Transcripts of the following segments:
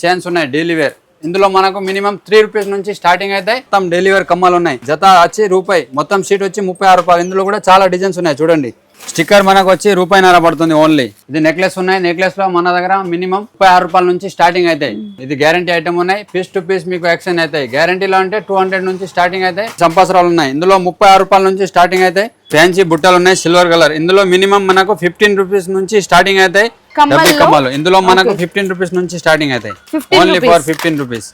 Chains ఉన్నాయి daily wear ఇందులో మనకు మినిమం త్రీ రూపీస్ నుంచి స్టార్టింగ్ అయితే మొత్తం డెలివరీ కమ్మలు ఉన్నాయి. జత వచ్చి రూపాయి మొత్తం సీట్ వచ్చి ముప్పై ఆరు రూపాయలు. ఇందులో కూడా చాలా డిజైన్స్ ఉన్నాయి చూడండి. స్టిక్కర్ మనకు వచ్చి రూపాయిన్నర పడుతుంది ఓన్లీ ఇది నెక్లెస్ ఉన్నాయి నెక్లెస్లో మన దగ్గర మినిమం ముప్పై ఆరు రూపాయల నుంచి స్టార్టింగ్ అవుతాయి ఇది గ్యారంటీ ఐటమ్ ఉన్నాయి పీస్ టు పీస్ మీకు ఎక్స్చేంజ్ అవుతాయి గ్యారంటీలో అంటే టూ హండ్రెడ్ నుంచి స్టార్టింగ్ అయితే చంపాసరాలు ఉన్నాయి. ఇందులో ముప్పై ఆరు రూపాయల నుంచి స్టార్టింగ్ అయితే ఫ్యాన్సీ బుట్టలు ఉన్నాయి సిల్వర్ కలర్ ఇందులో మినిమం మనకు ఫిఫ్టీన్ రూపీస్ నుంచి స్టార్టింగ్ అవుతాయి కమ్మలు. ఇందులో మనకు ఫిఫ్టీన్ రూపీస్ నుంచి స్టార్టింగ్ అవుతాయి 15 only. For fifteen rupees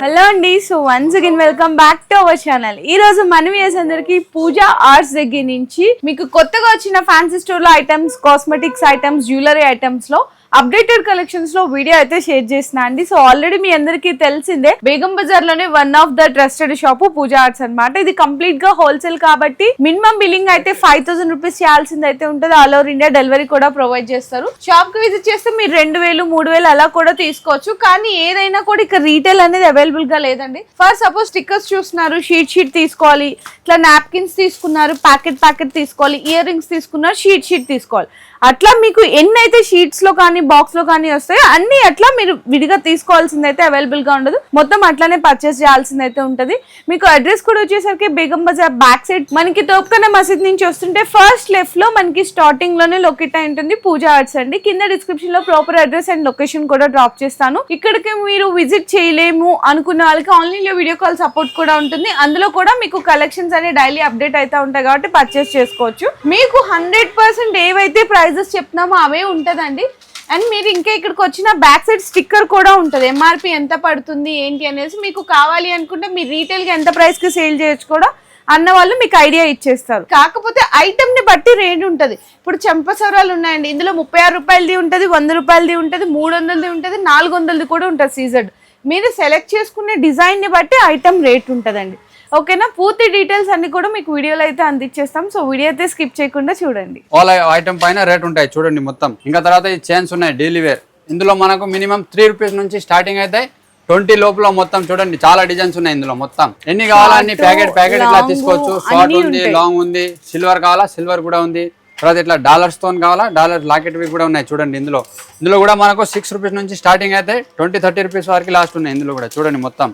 hello అండి. So once again welcome back to our channel ఈ రోజు మనం అందరికి పూజ ఆర్ట్స్ దగ్గర నుంచి మీకు కొత్తగా వచ్చిన ఫ్యాన్సీ స్టోర్లో ఐటమ్స్ కాస్మెటిక్స్ ఐటమ్స్ జ్యువెలరీ ఐటమ్స్లో అప్డేటెడ్ కలెక్షన్స్లో వీడియో అయితే షేర్ చేసిన అండి. సో ఆల్రెడీ మీ అందరికీ తెలిసిందే Begum బజార్లోనే one of the trusted shop Pooja arts అనమాట ఇది కంప్లీట్గా హోల్సేల్ కాబట్టి మినిమం బిల్లింగ్ అయితే ఫైవ్ థౌసండ్ రూపీస్ చేయాల్సింది అయితే ఉంటుంది. ఆల్ ఓవర్ ఇండియా డెలివరీ కూడా ప్రొవైడ్ చేస్తారు. షాప్కి విజిట్ చేస్తే మీరు రెండు వేలు మూడు వేలు అలా కూడా తీసుకోవచ్చు. కానీ ఏదైనా కూడా ఇక్కడ రీటైల్ అనేది అవైలబుల్గా లేదండి. ఫర్ సపోజ్ స్టిక్కర్స్ చూస్తున్నారు షీట్ షీట్ తీసుకోవాలి. ఇట్లా నాప్కిన్స్ తీసుకున్నారు ప్యాకెట్ ప్యాకెట్ తీసుకోవాలి. ఇయర్ రింగ్స్ తీసుకున్నారు షీట్ షీట్ తీసుకోవాలి. అట్లా మీకు ఎన్ని అయితే షీట్స్లో కానీ బాక్స్లో కానీ వస్తాయో అన్ని అట్లా మీరు విడిగా తీసుకోవాల్సింది అయితే అవైలబుల్గా ఉండదు. మొత్తం అట్లానే పర్చేస్ చేయాల్సింది అయితే ఉంటది. మీకు అడ్రస్ కూడా వచ్చేసరికి బేగం బజార్ బ్యాక్ సైడ్ మనకి తోపుకన్న మసీద్ నుంచి వస్తుంటే ఫస్ట్ లెఫ్ట్లో మనకి స్టార్టింగ్లోనే లొకేట్ అయి ఉంటుంది. పూజా ఆర్ట్స్ అండి. కింద డిస్క్రిప్షన్లో ప్రాపర్ అడ్రస్ అండ్ లొకేషన్ కూడా డ్రాప్ చేస్తాను. ఇక్కడికి మీరు విజిట్ చేయలేము అనుకున్న వాళ్ళకి ఆన్లైన్లో వీడియో కాల్ సపోర్ట్ కూడా ఉంటుంది. అందులో కూడా మీకు కలెక్షన్స్ అనే డైలీ అప్డేట్ అయితే ఉంటాయి కాబట్టి పర్చేస్ చేసుకోవచ్చు. మీకు హండ్రెడ్ పర్సెంట్ ఏవైతే ప్రైజెస్ చెప్తున్నామో అవే ఉంటుందండి. అండ్ మీరు ఇంకా ఇక్కడికి వచ్చిన బ్యాక్ సైడ్ స్టిక్కర్ కూడా ఉంటుంది. ఎంఆర్పి ఎంత పడుతుంది ఏంటి అనేసి మీకు కావాలి అనుకుంటే మీరు రీటైల్గా ఎంత ప్రైస్కి సేల్ చేయొచ్చు కూడా అన్న వాళ్ళు మీకు ఐడియా ఇచ్చేస్తారు. కాకపోతే ఐటెంని బట్టి రేట్ ఉంటుంది. ఇప్పుడు చెంపసవరాలు ఉన్నాయండి. ఇందులో ముప్పై ఆరు రూపాయలది ఉంటుంది వంద రూపాయలది ఉంటుంది మూడు వందలది ఉంటుంది నాలుగు వందలది కూడా ఉంటుంది సీజడ్ మీరు సెలెక్ట్ చేసుకునే డిజైన్ని బట్టి ఐటమ్ రేట్ ఉంటుందండి. ఓకేనా? పూర్తి డీటెయిల్స్ అన్ని కూడా మీకు వీడియోలో అయితే అందించేస్తాం. సో వీడియో అయితే స్కిప్ చేయకుండా చూడండి. ఆల్ ఐటమ్ పైన రేట్ ఉంటాయి. చూడండి మొత్తం. ఇంకా తర్వాత ఈ చైన్స్ ఉన్నాయి డైలీ వేర్ ఇందులో మనకు మినిమం త్రీ రూపీస్ నుంచి స్టార్టింగ్ అయితే ట్వంటీ లోపల మొత్తం చూడండి. చాలా డిజైన్స్ ఉన్నాయి ఇందులో మొత్తం. ఎన్ని కావాలా అన్ని ప్యాకెట్ ప్యాకెట్ ఇట్లా తీసుకోవచ్చు. షార్ట్ ఉంది. లాంగ్ ఉంది. సిల్వర్ కావాలా? సిల్వర్ కూడా ఉంది. తర్వాత ఇట్లా డాలర్స్తో కావాలా? డాలర్ లాకెట్ కూడా ఉన్నాయి చూడండి ఇందులో. ఇందులో కూడా మనకు సిక్స్ రూపీస్ నుంచి స్టార్టింగ్ అయితే ట్వంటీ థర్టీ రూపీస్ వరకు లాస్ట్ ఉన్నాయి ఇందులో కూడా. చూడండి మొత్తం.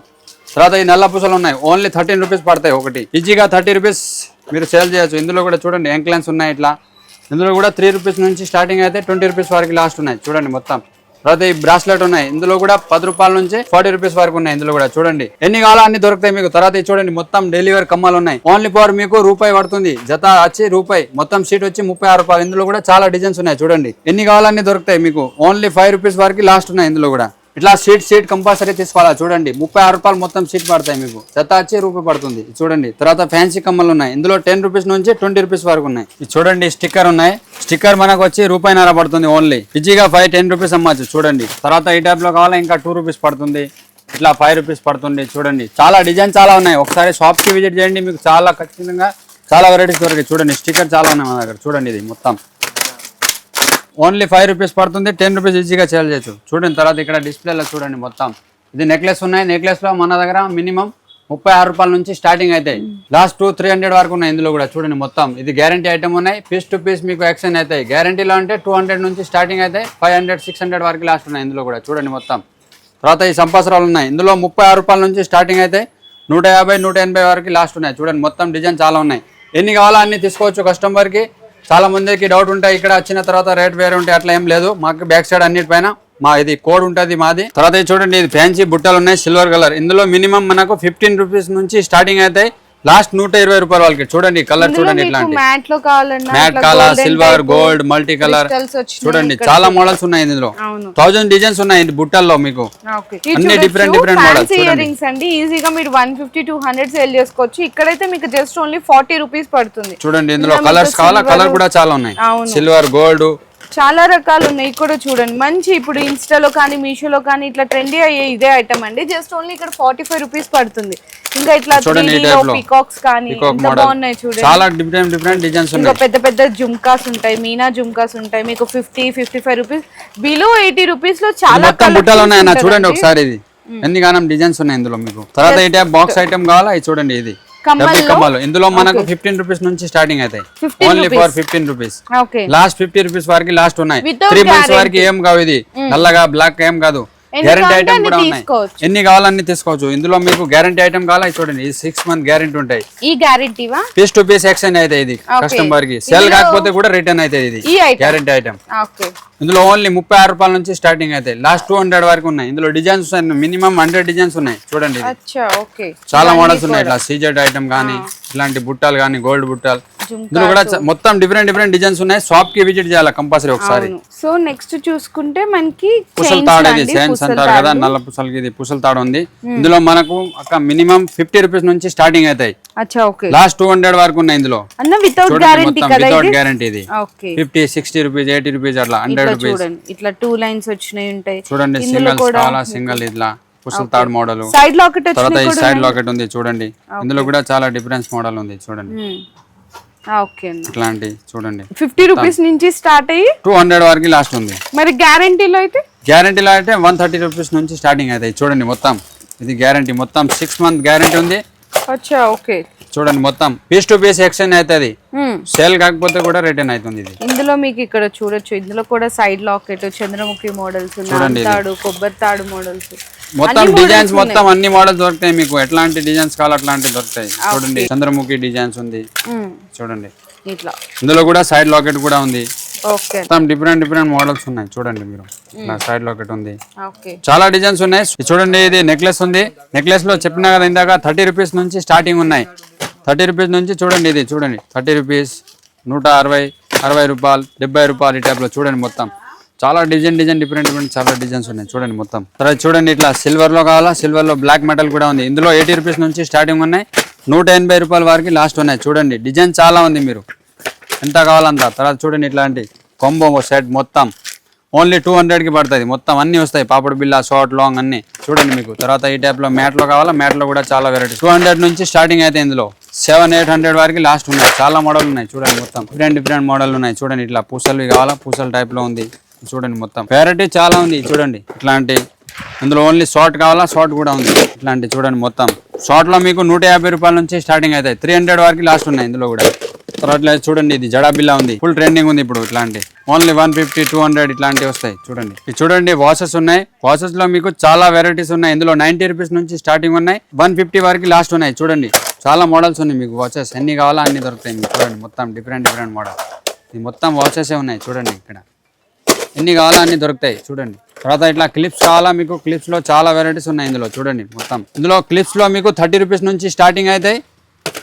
తర్వాత ఈ నల్ల పూసలు ఉన్నాయి. ఓన్లీ థర్టీన్ రూపీస్ పడతాయి ఒకటి. ఈజీగా థర్టీ రూపీస్ మీరు సేల్ చేయొచ్చు. ఇందులో కూడా చూడండి ఎంక్లైన్స్ ఉన్నాయి ఇట్లా. ఇందులో కూడా త్రీ రూపీస్ నుంచి స్టార్టింగ్ అయితే ట్వంటీ రూపీస్ వరకు లాస్ట్ ఉన్నాయి. చూడండి మొత్తం. తర్వాత ఈ బ్రాస్లెట్ ఉన్నాయి. ఇందులో కూడా పది రూపాయల నుంచి ఫార్టీ రూపీస్ వరకు ఉన్నాయి ఇందులో కూడా. చూడండి. ఎన్ని కావాలో అన్ని దొరుకుతాయి మీకు. తర్వాత చూడండి మొత్తం డెలివరీ కమ్మలు ఉన్నాయి. ఓన్లీ పవర్ మీకు రూపాయి పడుతుంది. జత వచ్చి రూపాయి. మొత్తం సీట్ వచ్చి ముప్పై ఆరు రూపాయలు. ఇందులో కూడా చాలా డిజైన్స్ ఉన్నాయి. చూడండి. ఎన్ని కావాలన్నీ అన్ని దొరుకుతాయి మీకు. ఓన్లీ ఫైవ్ రూపీస్ వరకు లాస్ట్ ఉన్నాయి ఇందులో కూడా. ఇట్లా సీట్ సీట్ కంపల్సరీ తీసుకోవాలా? చూడండి ముప్పై ఆరు రూపాయలు మొత్తం సీట్ పడతాయి మీకు. జత వచ్చి రూపాయి పడుతుంది. చూడండి తర్వాత ఫ్యాన్సీ కమ్మలు ఉన్నాయి. ఇందులో టెన్ రూపీస్ నుంచి ట్వంటీ రూపీస్ వరకు ఉన్నాయి. ఇది చూడండి స్టిక్కర్ ఉన్నాయి. స్టిక్కర్ మనకు వచ్చి రూపాయిన్నర పడుతుంది ఓన్లీ ఈజీగా ఫైవ్ టెన్ రూపీస్ అమ్మచ్చు చూడండి. తర్వాత ఈ టైప్లో కావాలా? ఇంకా టూ రూపీస్ పడుతుంది. ఇట్లా ఫైవ్ రూపీస్ పడుతుంది చూడండి. చాలా డిజైన్ చాలా ఉన్నాయి. ఒకసారి షాప్కి విజిట్ చేయండి. మీకు చాలా ఖచ్చితంగా చాలా వెరైటీస్ దొరికాయి. చూడండి స్టిక్కర్ చాలా ఉన్నాయి మన దగ్గర. చూడండి ఇది మొత్తం. ఓన్లీ ఫైవ్ రూపీస్ పడుతుంది టెన్ రూపీస్ ఈజీగా సేల్ చేయొచ్చు. చూడండి తర్వాత ఇక్కడ డిస్ప్లేలో చూడండి మొత్తం. ఇది నెక్లెస్ ఉన్నాయి. నెక్లెస్లో మన దగ్గర మినిమం ముప్పై ఆరు రూపాయల నుంచి స్టార్టింగ్ అవుతాయి లాస్ట్ టూ త్రీ హండ్రెడ్ వరకు ఉన్నాయి ఇందులో కూడా. చూడండి మొత్తం. ఇది గ్యారంటీ ఐటమ్ ఉన్నాయి. పీస్ టు పీస్ మీకు ఎక్స్చేంజ్ అవుతాయి గ్యారంటీలో అంటే టూ హండ్రెడ్ నుంచి స్టార్టింగ్ అయితే ఫైవ్ హండ్రెడ్ సిక్స్ హండ్రెడ్ వరకు లాస్ట్ ఉన్నాయి ఇందులో కూడా. చూడండి మొత్తం. తర్వాత ఈ సంవత్సరాలు ఉన్నాయి. ఇందులో ముప్పై ఆరు రూపాయల నుంచి స్టార్టింగ్ అయితే నూట యాభై నూట ఎనభై వరకు లాస్ట్ ఉన్నాయి. చూడండి మొత్తం డిజైన్ చాలా ఉన్నాయి. ఎన్ని కావాలో అన్ని తీసుకోవచ్చు కస్టమర్కి. చాలా మందికి డౌట్ ఉంటాయి ఇక్కడ వచ్చిన తర్వాత రేట్ వేరే ఉంటాయి అట్లా ఏం లేదు. మాకు బ్యాక్ సైడ్ అన్నిటిపైన మా ఇది కోడ్ ఉంటుంది మాది. తర్వాత చూడండి ఇది ఫ్యాన్సీ బుట్టలు ఉన్నాయి సిల్వర్ కలర్ ఇందులో మినిమం మనకు ఫిఫ్టీన్ రూపీస్ నుంచి స్టార్టింగ్ అయితే లాస్ట్ నూట ఇరవై రూపాయల వాళ్ళకి చూడండి కలర్ చూడండి ఇట్లాంటి. మ్యాట్లో కావాలన్నా మ్యాట్ ఇట్లా colour silver gold multi colour చూడండి చాలా మోడల్స్ ఉన్నాయి ఇందులో. థౌజండ్ డిజైన్స్ ఉన్నాయి బుట్టల్లో మీకు. అన్ని different, different models ఇయర్ చూడండి. రింగ్స్ అండి. ఈజీగా మీరు one fifty two hundred sale చేసుకోవచ్చు. ఇక్కడైతే మీకు జస్ట్ ఓన్లీ ఫార్టీ రూపీస్ పడుతుంది. చూడండి ఇందులో కలర్స్ కావాలా? కలర్ కూడా చాలా ఉన్నాయి. సిల్వర్ గోల్డ్ చాలా రకాలు ఉన్నాయి. ఇక్కడ చూడండి. మంచి ఇప్పుడు ఇన్స్టాలో కానీ మీషోలో కానీ ఇట్లా ట్రెండీ అయ్యే ఇదే ఐటమ్ అండి. జస్ట్ ఓన్లీ ఇక్కడ ఫార్టీ ఫైవ్ రూపీస్ పడుతుంది. ఇంకా ఇట్లా. పీకాక్స్ కానీ బాగున్నాయి చూడండి. చాలా డిఫరెంట్ డిఫరెంట్ డిజైన్స్ ఇంకా పెద్ద పెద్ద జుమ్కాస్ ఉంటాయి. మీనా జుమ్కాస్ ఉంటాయి. మీకు fifty fifty five rupees below eighty రూపీస్లో చాలా బుట్టలు ఉన్నాయి చూడండి. ఒకసారి ఇది ఎన్ని గానం డిజైన్స్ ఉన్నాయి ఇందులో మీకు. తర్వాత బాక్స్ ఐటమ్ కావాలా? చూడండి ఇది? డబ్బీ కమ్మలు. ఇందులో మనకు ఫిఫ్టీన్ రూపీస్ నుంచి స్టార్టింగ్ అవుతాయి 15 only for fifteen rupees last fifty rupees వరకు లాస్ట్ ఉన్నాయి. త్రీ మంత్స్ వరకు ఏం కావు ఇది. నల్లగా బ్లాక్ ఏం కాదు. గ్యారంటీ ఐటమ్ కూడా ఉన్నాయి. ఎన్ని కావాలన్నీ తీసుకోవచ్చు. ఇందులో మీకు గ్యారంటీ ఐటమ్ కావాలా? చూడండి. సిక్స్ మంత్ గ్యారంటీ ఉంటాయి. ఈ గ్యారెంటీవా పీస్ టు పీస్ ఎక్స్చేంజ్ అయితే ఇది. కస్టమర్కి. సెల్ కాకపోతే కూడా రిటర్న్ అయితే ఇది. గ్యారంటీ ఐటమ్ ఇందులో ఓన్లీ ముప్పై ఆరు రూపాయల నుంచి స్టార్టింగ్ అయితే. లాస్ట్ టూ హండ్రెడ్ వరకు ఉన్నాయి. ఇందులో డిజైన్స్ మినిమం హండ్రెడ్ డిజైన్స్ ఉన్నాయి. చూడండి చాలా మోడల్స్ ఉన్నాయి. ఇట్లా సీజెడ్ ఐటమ్ కానీ ఇట్లాంటి బుట్టాలు కానీ గోల్డ్ బుట్టాలు. ఇందులో కూడా మొత్తం డిఫరెంట్ డిఫరెంట్ డిజైన్స్ ఉన్నాయి. షాప్కి విజిట్ చేయాలి కంపల్సరీ ఒకసారి? సో నెక్స్ట్ చూసుకుంటే మనకి పుసల తాడు ఇది చైన్స్ పుసల అంటారు కదా నల్ల పుసలకి ఇది పుసల తాడు ఉంది. ఇందులో మనకు ఒక మినిమం ఫిఫ్టీ రూపీస్ నుంచి స్టార్టింగ్ అవుతాయి. అచ్చా ఓకే. లాస్ట్ టూ హండ్రెడ్ వరకు ఉన్నాయి ఇందులో. అన్న వితౌట్ గ్యారెంటీ ఇది? గ్యారంటీ ఇది. Okay. Fifty sixty rupees eighty rupees అట్లా హండ్రెడ్ రూపీస్ ఇట్లా టూ లైన్స్ వచ్చినాయి ఉంటాయి. చూడండి కావాలా సింగల్ ఇట్లా. పుసల తాడు మోడల్. సైడ్ లాకెట్ తర్వాత ఈ సైడ్ లాకెట్ ఉంది చూడండి. ఇందులో కూడా చాలా డిఫరెన్స్ మోడల్ ఉంది చూడండి. ఓకే అన్న. ఇట్లాంటి చూడండి. ఫిఫ్టీ రూపీస్ నుంచి స్టార్ట్ అయ్యి టూ హండ్రెడ్ వరకు లాస్ట్ ఉంది. మరి గ్యారెంటీలో అయితే? గ్యారంటీలో అయితే వన్ థర్టీ రూపీస్ నుంచి స్టార్టింగ్ అవుతాయి చూడండి మొత్తం. ఇది గ్యారంటీ మొత్తం సిక్స్ మంత్ గ్యారంటీ ఉంది. అచ్చా ఓకే చూడండి మొత్తం. పీస్ టు పీస్ ఎక్స్చేంజ్ అవుతుంది సేల్ కాకపోతే కూడా రిటర్న్ అవుతుంది ఇది. ఇందులో మీకు ఇక్కడ చూడొచ్చు. ఇందులో కూడా సైడ్ లాకెట్ చంద్రముఖి మోడల్స్. తాడు కొబ్బరి తాడు మోడల్స్ మొత్తం డిజైన్స్ మొత్తం అన్ని మోడల్స్ దొరుకుతాయి మీకు. ఎట్లాంటి డిజైన్స్ కావాలి అట్లాంటి దొరుకుతాయి. చూడండి. చంద్రముఖి డిజైన్స్ ఉంది. చూడండి. ఇట్లా. ఇందులో కూడా సైడ్ లాకెట్ కూడా ఉంది. మొత్తం డిఫరెంట్ డిఫరెంట్ మోడల్స్ ఉన్నాయి. చూడండి మీరు. సైడ్ లాకెట్ ఉంది. చాలా డిజైన్స్ ఉన్నాయి. చూడండి ఇది నెక్లెస్ ఉంది. నెక్లెస్లో చెప్పినా కదా ఇందాక థర్టీ రూపీస్ నుంచి స్టార్టింగ్ ఉన్నాయి. థర్టీ రూపీస్ నుంచి చూడండి ఇది చూడండి. థర్టీ రూపీస్ నూట అరవై అరవై రూపాయలు డెబ్బై రూపాయలు ఈ టైప్లో చూడండి మొత్తం. చాలా డిజైన్ డిజైన్ డిఫరెంట్ డిఫరెంట్ చాలా డిజైన్స్ ఉన్నాయి. చూడండి మొత్తం. తర్వాత చూడండి ఇట్లా సిల్వర్లో కావాలా? సిల్వర్లో బ్లాక్ మెటల్ కూడా ఉంది. ఇందులో ఎయిటీ రూపీస్ నుంచి స్టార్టింగ్ ఉన్నాయి. నూట ఎనభై రూపాయల వరకు లాస్ట్ ఉన్నాయి. చూడండి డిజైన్ చాలా ఉంది మీరు. ఎంత కావాలంత తర్వాత చూడండి ఇట్లాంటి కొంబో సెట్ మొత్తం. ఓన్లీ టూ హండ్రెడ్కి పడుతుంది మొత్తం అన్నీ వస్తాయి. పాపడ్ బిల్ల షార్ట్ లాంగ్ అన్ని. చూడండి మీకు. తర్వాత ఈ టైప్లో మ్యాట్లో కావాలా? మ్యాట్లో కూడా చాలా వెరైటీ టూ హండ్రెడ్ నుంచి స్టార్టింగ్ అయితే ఇందులో సెవెన్ ఎయిట్ హండ్రెడ్ వరకు లాస్ట్ ఉన్నాయి. చాలా మోడల్ ఉన్నాయి. చూడండి మొత్తం. డిఫరెంట్ డిఫరెంట్ మోడల్ ఉన్నాయి. చూడండి ఇట్లా పూసలు కావాలా? పూసల టైప్లో ఉంది. చూడండి మొత్తం. వెరైటీ చాలా ఉంది చూడండి. ఇట్లాంటి అందులో ఓన్లీ షార్ట్ కావాలా? షార్ట్ కూడా ఉంది. ఇట్లాంటి చూడండి మొత్తం. షార్ట్లో మీకు నూట యాభై రూపాయల నుంచి స్టార్టింగ్ అవుతాయి. త్రీ హండ్రెడ్ వరకు లాస్ట్ ఉన్నాయి ఇందులో కూడా. తర్వాత చూడండి ఇది జడాబిల్లా ఉంది. ఫుల్ ట్రెండింగ్ ఉంది ఇప్పుడు ఇట్లాంటి. Only one fifty two hundred ఇట్లాంటివి వస్తాయి. చూడండి. ఇది చూడండి వాచెస్ ఉన్నాయి. వాచెస్లో మీకు చాలా వెరైటీస్ ఉన్నాయి. ఇందులో నైన్టీ రూపీస్ నుంచి స్టార్టింగ్ ఉన్నాయి. వన్ ఫిఫ్టీ వరకు లాస్ట్ ఉన్నాయి. చూడండి. చాలా మోడల్స్ ఉన్నాయి మీకు వాచెస్ ఎన్ని కావాలా అన్ని దొరుకుతాయి మీకు. చూడండి మొత్తం డిఫరెంట్ డిఫరెంట్ మోడల్ ఇది మొత్తం వాచెసే ఉన్నాయి? చూడండి ఇక్కడ. ఎన్ని కావాలా అన్ని దొరుకుతాయి. చూడండి. తర్వాత ఇట్లా క్లిప్స్ కావాలా మీకు? క్లిప్స్లో చాలా వెరైటీస్ ఉన్నాయి ఇందులో. చూడండి మొత్తం. ఇందులో క్లిప్స్లో మీకు థర్టీ రూపీస్ నుంచి స్టార్టింగ్ అవుతాయి.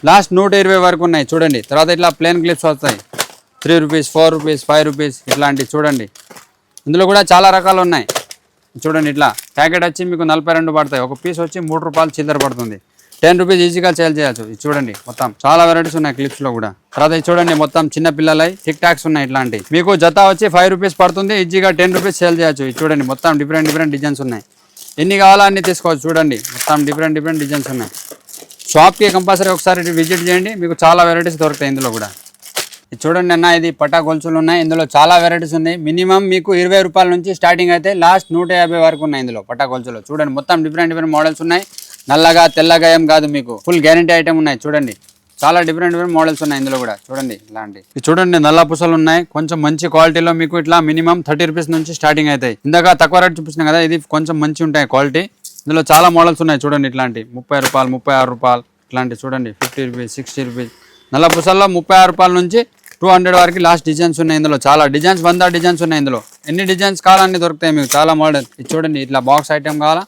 లాస్ట్ నూట ఇరవై వరకు ఉన్నాయి. చూడండి. తర్వాత ఇట్లా ప్లేన్ క్లిప్స్ వస్తాయి. Three rupees four rupees five rupees ఇట్లాంటివి. చూడండి. ఇందులో కూడా చాలా రకాలు ఉన్నాయి. చూడండి ఇట్లా. ప్యాకెట్ వచ్చి మీకు నలభై రెండు పడతాయి. ఒక పీస్ వచ్చి మూడు రూపాయలు చిల్లర పడుతుంది. టెన్ రూపీస్ ఈజీగా సేల్ చేయొచ్చు. ఇది చూడండి మొత్తం చాలా వెరైటీస్ ఉన్నాయి క్లిప్స్లో కూడా. తర్వాత ఇది చూడండి మొత్తం చిన్న పిల్లలై టిక్ టాక్స్ ఉన్నాయి ఇట్లాంటి. మీకు జత వచ్చి ఫైవ్ రూపీస్ పడుతుంది ఈజీగా టెన్ రూపీస్ సేల్ చేయొచ్చు. ఇది చూడండి మొత్తం డిఫరెంట్ డిఫరెంట్ డిజైన్స్ ఉన్నాయి. ఎన్ని కావాలో అన్ని తీసుకోవచ్చు చూడండి మొత్తం డిఫరెంట్ డిఫరెంట్ డిజైన్స్ ఉన్నాయి. షాప్కి కంపల్సరీ ఒకసారి విజిట్ చేయండి మీకు చాలా వెరైటీస్ దొరుకుతాయి ఇందులో కూడా. ఇది చూడండి అన్న ఇది పటా గొలుసులు ఉన్నాయి ఇందులో చాలా వెరైటీస్ ఉన్నాయి. మినిమం మీకు ఇరవై రూపాయల నుంచి స్టార్టింగ్ అయితే లాస్ట్ నూట యాభై వరకు ఉన్నాయి ఇందులో పటా గొలుసులు. చూడండి మొత్తం డిఫరెంట్ డిఫరెంట్ మోడల్స్ ఉన్నాయి. నల్లగా తెల్లగా ఏం కాదు మీకు. ఫుల్ గ్యారంటీ ఐటమ్ ఉన్నాయి చూడండి. చాలా డిఫరెంట్ డిఫరెంట్ మోడల్స్ ఉన్నాయి ఇందులో కూడా. చూడండి ఇలాంటి. ఇది చూడండి నల్ల పూసలు ఉన్నాయి. కొంచెం మంచి క్వాలిటీలో మీకు ఇట్లా మినిమం థర్టీ రూపీస్ నుంచి స్టార్టింగ్ అవుతాయి. ఇందాక తక్కువ రేట్ చూపించిన కదా ఇది కొంచెం మంచి ఉంటాయి క్వాలిటీ ఇందులో చాలా మోడల్స్ ఉన్నాయి చూడండి ఇట్లాంటి. ముప్పై రూపాయలు ముప్పై ఆరు రూపాయలు ఇట్లాంటి చూడండి. ఫిఫ్టీ రూపీస్ సిక్స్టీ రూపీస్ నల్ల పూసల్లో ముప్పై ఆరు రూపాయల నుంచి టూ హండ్రెడ్ వరకు లాస్ట్ డిజైన్స్ ఉన్నాయి ఇందులో. చాలా డిజైన్స్ వంద డిజైన్స్ ఉన్నాయి ఇందులో. ఎన్ని డిజైన్స్ కావాలన్నీ దొరుకుతాయి మీకు చాలా మోడల్ ఇది చూడండి ఇట్లా బాక్స్ ఐటమ్ కావాలా?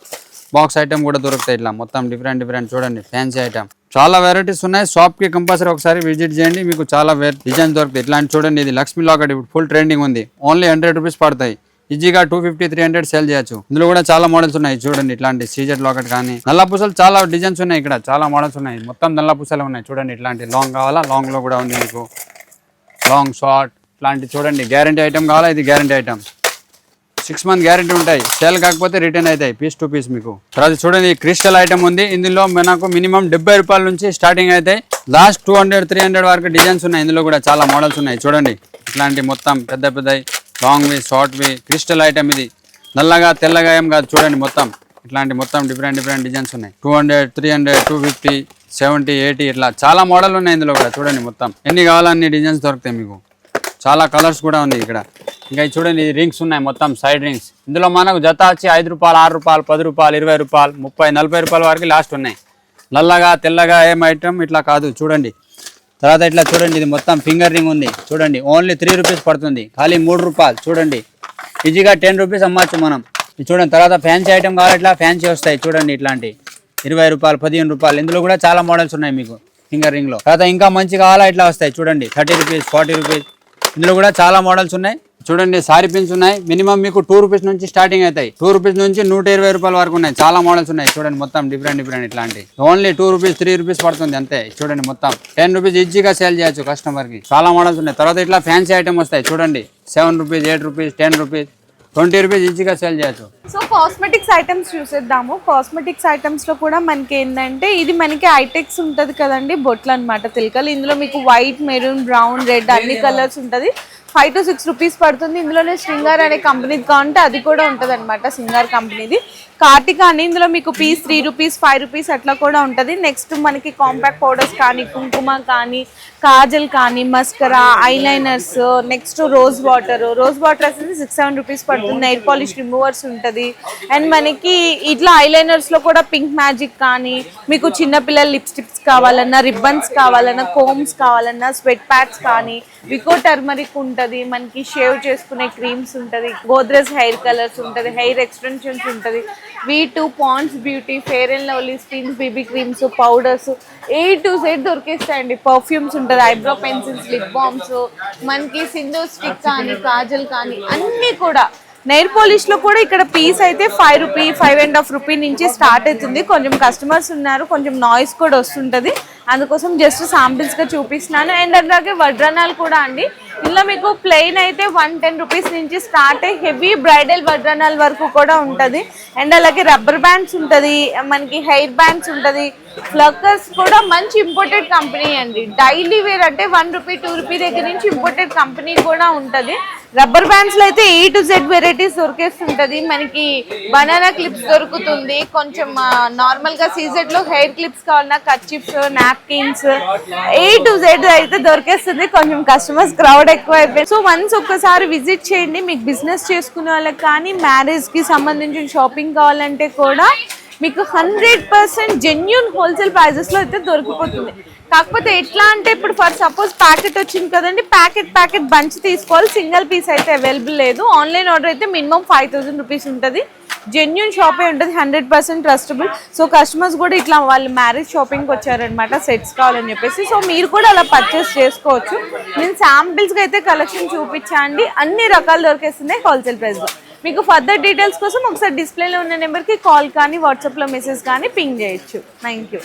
బాక్స్ ఐటమ్ కూడా దొరుకుతాయి ఇట్లా. మొత్తం డిఫరెంట్ డిఫరెంట్ చూడండి. ఫ్యాన్సీ ఐటమ్ చాలా వెరైటీస్ ఉన్నాయి. షాప్కి కంపల్సరీ ఒకసారి విజిట్ చేయండి. మీకు చాలా డిజైన్స్ దొరుకుతాయి. ఇట్లాంటి చూడండి ఇది లక్ష్మీ లాకెట్ ఇప్పుడు ఫుల్ ట్రెండింగ్ ఉంది. ఓన్లీ హండ్రెడ్ రూపీస్ పడతాయి. ఈజీగా two fifty three hundred sale చేయొచ్చు. ఇందులో కూడా చాలా మోడల్స్ ఉన్నాయి. చూడండి ఇట్లాంటి సీజెట్ లాకెట్ కానీ. నల్ల పూసలు చాలా డిజైన్స్ ఉన్నాయి ఇక్కడ. చాలా మోడల్స్ ఉన్నాయి. మొత్తం నల్ల పూసలు ఉన్నాయి. చూడండి ఇట్లాంటి లాంగ్ కావాలా? లాంగ్లో కూడా ఉంది మీకు. లాంగ్ షార్ట్ ఇట్లాంటి చూడండి. గ్యారంటీ ఐటమ్ కావాలా? ఇది guarantee item six month guarantee ఉంటాయి. సేల్ కాకపోతే రిటర్న్ అవుతాయి పీస్ టు పీస్ మీకు. తర్వాత చూడండి క్రిస్టల్ ఐటమ్ ఉంది. ఇందులో మనకు మినిమం డెబ్బై రూపాయల నుంచి స్టార్టింగ్ అవుతాయి. Last two hundred three hundred వరకు డిజైన్స్ ఉన్నాయి. ఇందులో కూడా చాలా మోడల్స్ ఉన్నాయి. చూడండి ఇట్లాంటి మొత్తం పెద్ద పెద్దవి లాంగ్ వి షార్ట్ వి క్రిస్టల్ ఐటమ్ ఇది. నల్లగా తెల్లగా ఏం కాదు. చూడండి మొత్తం. ఇట్లాంటి మొత్తం డిఫరెంట్ డిఫరెంట్ డిజైన్స్ ఉన్నాయి. Two hundred three hundred two fifty seventy eighty ఇట్లా చాలా మోడల్ ఉన్నాయి ఇందులో కూడా. చూడండి మొత్తం. ఎన్ని కావాలన్ని డిజైన్స్ దొరుకుతాయి మీకు. చాలా కలర్స్ కూడా ఉంది ఇక్కడ. ఇంకా చూడండి రింగ్స్ ఉన్నాయి మొత్తం సైడ్ రింగ్స్ ఇందులో మనకు జత వచ్చి ఐదు రూపాయలు ఆరు రూపాయలు పది రూపాయలు ఇరవై రూపాయలు ముప్పై నలభై రూపాయల వరకు లాస్ట్ ఉన్నాయి. నల్లగా తెల్లగా ఏం ఐటమ్ ఇట్లా కాదు చూడండి. తర్వాత ఇట్లా చూడండి ఇది మొత్తం ఫింగర్ రింగ్ ఉంది. చూడండి ఓన్లీ త్రీ రూపీస్ పడుతుంది. ఖాళీ మూడు రూపాయలు చూడండి. ఈజీగా టెన్ రూపీస్ అమ్మచ్చు మనం. ఇది చూడండి తర్వాత ఫ్యాన్సీ ఐటమ్ కావాలి ఇట్లా ఫ్యాన్సీ వస్తాయి. చూడండి ఇట్లాంటి. ఇరవై రూపాయలు పదిహేను రూపాయలు. ఇందులో కూడా చాలా మోడల్స్ ఉన్నాయి మీకు ఫింగర్ రింగ్లో. తర్వాత ఇంకా మంచి కావాలా ఇట్లా వస్తాయి. చూడండి థర్టీ రూపీస్ ఫార్టీ రూపీస్ ఇందులో కూడా చాలా మోడల్స్ ఉన్నాయి. చూడండి సారీ పిన్స్ ఉన్నాయి. మినిమం మీకు టూ రూపీస్ నుంచి స్టార్టింగ్ అవుతాయి. టూ రూపీస్ నుంచి నూట ఇరవై రూపాయల వరకు ఉన్నాయి. చాలా మోడల్స్ ఉన్నాయి. చూడండి మొత్తం డిఫరెంట్ డిఫరెంట్ ఇట్లాంటి. Only two rupees three rupees పడుతుంది అంతే. చూడండి మొత్తం. టెన్ రూపీస్ ఈజీగా సేల్ చేయొచ్చు కస్టమర్కి. చాలా మోడల్స్ ఉన్నాయి. తర్వాత ఇట్లా ఫ్యాన్సీ ఐటమ్ వస్తాయి. చూడండి seven rupees eight rupees ten rupees twenty rupees ఈజీగా సేల్ చేయొచ్చు. సో కాస్మెటిక్స్ ఐటమ్స్ చూసేద్దాము. కాస్మెటిక్స్ ఐటమ్స్లో కూడా మనకి ఏంటంటే ఇది మనకి ఐటెక్స్ ఉంటది కదండి బొట్లు అన్నమాట తిలకలు. ఇందులో మీకు వైట్ మెరూన్ బ్రౌన్ రెడ్ అన్ని కలర్స్ ఉంటది. ఫైవ్ టు సిక్స్ రూపీస్ పడుతుంది. ఇందులోనే శృంగార్ అనే కంపెనీది కావాలంటే అది కూడా ఉంటుంది అనమాట సింగార్ కంపెనీది కార్టిక అని ఇందులో మీకు piece three rupees five rupees అట్లా కూడా ఉంటుంది. నెక్స్ట్ మనకి కాంపాక్ట్ పౌడర్స్ కానీ కుంకుమ కానీ కాజల్ కానీ mascara eyeliners next rose water rose water వచ్చేసి సిక్స్ సెవెన్ రూపీస్ పడుతుంది. నెయిల్ పాలిష్ రిమూవర్స్ ఉంటుంది. అండ్ మనకి ఇట్లా ఐలైనర్స్లో కూడా పింక్ మ్యాజిక్ కానీ మీకు చిన్నపిల్లల లిప్స్టిక్స్ కావాలన్నా రిబ్బన్స్ కావాలన్నా కోమ్స్ కావాలన్నా స్వెట్ ప్యాడ్స్ కానీ వికో టర్మరిక్ ఉంటుంది మనకి షేవ్ చేసుకునే క్రీమ్స్ ఉంటుంది గోద్రెజ్ హెయిర్ కలర్స్ ఉంటుంది హెయిర్ ఎక్స్టెన్షన్స్ ఉంటుంది. V two Pond's beauty Fair and Lovely skins BB creams powders A to Z దొరికేస్తాయండి. Perfumes ఉంటుంది ఐబ్రో పెన్సిల్స్ లిప్ బామ్స్ మనకి సింధు స్టిక్ కానీ కాజల్ కానీ అన్నీ కూడా నెయిల్ పాలిష్లో కూడా ఇక్కడ పీస్ అయితే five rupee five and half rupee నుంచి స్టార్ట్ అవుతుంది. కొంచెం కస్టమర్స్ ఉన్నారు కొంచెం నాయిస్ కూడా వస్తుంటది. అందుకోసం జస్ట్ శాంపిల్స్గా చూపిస్తున్నాను. అండ్ అలాగే వడ్రనాలు కూడా అండి. ఇందులో మీకు ప్లెయిన్ అయితే వన్ టెన్ రూపీస్ నుంచి స్టార్ట్ అయ్యి హెవీ బ్రైడల్ వడ్రనాల వరకు కూడా ఉంటుంది. అండ్ అలాగే రబ్బర్ బ్యాండ్స్ ఉంటది మనకి హెయిర్ బ్యాండ్స్ ఉంటది. ఫ్లక్కర్స్ కూడా మంచి ఇంపోర్టెడ్ కంపెనీ అండి. డైలీ వేర్ అంటే వన్ రూపీ టూ రూపీ దగ్గర నుంచి ఇంపోర్టెడ్ కంపెనీ కూడా ఉంటుంది. రబ్బర్ బ్యాండ్స్లో అయితే ఏ టు జెడ్ వెరైటీస్ దొరికేస్తుంటది. మనకి బనానా క్లిప్స్ దొరుకుతుంది. కొంచెం నార్మల్గా సీజన్లో లో హెయిర్ క్లిప్స్ కావాలన్నా kerchiefs napkins A to Z అయితే దొరికేస్తుంది. కొంచెం కస్టమర్స్ క్రౌడ్ ఎక్కువ అయిపోయింది. సో వన్స్ ఒక్కసారి విజిట్ చేయండి. మీకు బిజినెస్ చేసుకునే వాళ్ళకి కానీ మ్యారేజ్కి సంబంధించిన షాపింగ్ కావాలంటే కూడా మీకు హండ్రెడ్ పర్సెంట్ జెన్యున్ హోల్సేల్ ప్రైజెస్లో అయితే దొరికిపోతుంది. కాకపోతే ఎట్లా అంటే ఇప్పుడు ఫర్ సపోజ్ ప్యాకెట్ వచ్చింది కదండి ప్యాకెట్ ప్యాకెట్ బంచ్ తీసుకోవాలి. సింగిల్ పీస్ అయితే అవైలబుల్ లేదు. ఆన్లైన్ ఆర్డర్ అయితే మినిమం ఫైవ్ థౌసండ్ రూపీస్ ఉంటుంది. జెన్యున్ షాపే ఉంటుంది hundred percent trustable so customers కూడా ఇట్లా వాళ్ళు మ్యారేజ్ షాపింగ్కి వచ్చారనమాట సెట్స్ కావాలని చెప్పేసి. సో మీరు కూడా అలా పర్చేస్ చేసుకోవచ్చు. నేను శాంపిల్స్కి అయితే కలెక్షన్ చూపించండి అన్ని రకాలు దొరికేస్తున్నాయి హోల్సేల్ ప్రైస్లో మీకు ఫర్దర్ డీటెయిల్స్ కోసం ఒకసారి డిస్ప్లేలో ఉన్న నెంబర్కి కాల్ కానీ వాట్సాప్లో మెసేజ్ కానీ పింగ్ చేయొచ్చు. Thank you